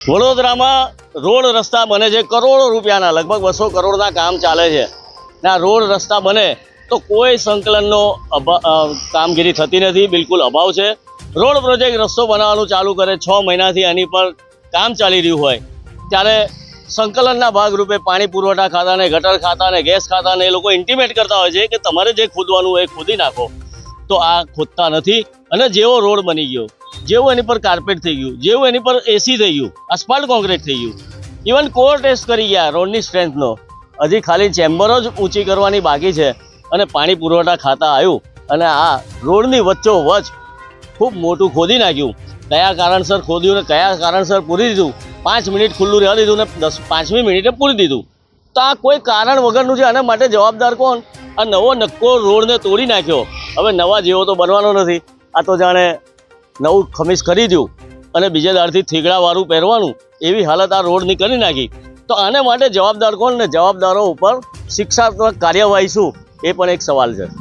વડોદરામાં રોડ રસ્તા બને છે. કરોડો રૂપિયાના, લગભગ બસો કરોડના કામ ચાલે છે. ને આ રોડ રસ્તા બને તો કોઈ સંકલનનો કામગીરી થતી નથી. બિલકુલ અભાવ છે. રોડ પ્રોજેક્ટ રસ્તો બનાવવાનું ચાલુ કરે છ મહિનાથી એની પર કામ ચાલી રહ્યું હોય. ત્યારે સંકલનના ભાગરૂપે પાણી પુરવઠા ખાતાને, ગટર ખાતાને, ગેસ ખાતાને એ લોકો ઇન્ટિમેટ કરતા હોય છે કે તમારે જે ખોદવાનું હોય ખોદી નાખો. તો આ ખોદતા નથી. અને જેવો રોડ બની ગયો જેવું એની પર કાર્પેટ થઈ ગયું, જેવું એની પર એસી થઈ ગયું અસ્પાલ્ટ કોન્ક્રીટ થઈ ગયું. ઇવન કોર ટેસ્ટ કરી ગયા રોડની સ્ટ્રેન્થનો હજી ખાલી ચેમ્બરો જ ઊંચી કરવાની બાકી છે અને પાણી પુરવઠા ખાતા આવ્યું અને આ રોડની વચ્ચો વચ ખૂબ મોટું ખોદી નાખ્યું. કયા કારણસર ખોદ્યું ને કયા કારણસર પૂરી દીધું? પાંચ મિનિટ ખુલ્લું રહેવા દીધું ને દસ, પાંચમી મિનિટે પૂરી દીધું. તો આ કોઈ કારણ વગરનું છે? આના માટે જવાબદાર કોણ? આ નવો નક્કો રોડને તોડી નાખ્યો. હવે નવા જેવો તો બનવાનો નથી. આ તો જાણે નવું ખમીસ કરી દઉં અને બીજે દાડથી થીગડાવાળું પહેરવાનું એવી હાલત આ રોડની કરી નાખી. તો આને માટે જવાબદાર કોણ ને જવાબદારો ઉપર શિક્ષાત્મક કાર્યવાહી શું? એ પણ એક સવાલ છે.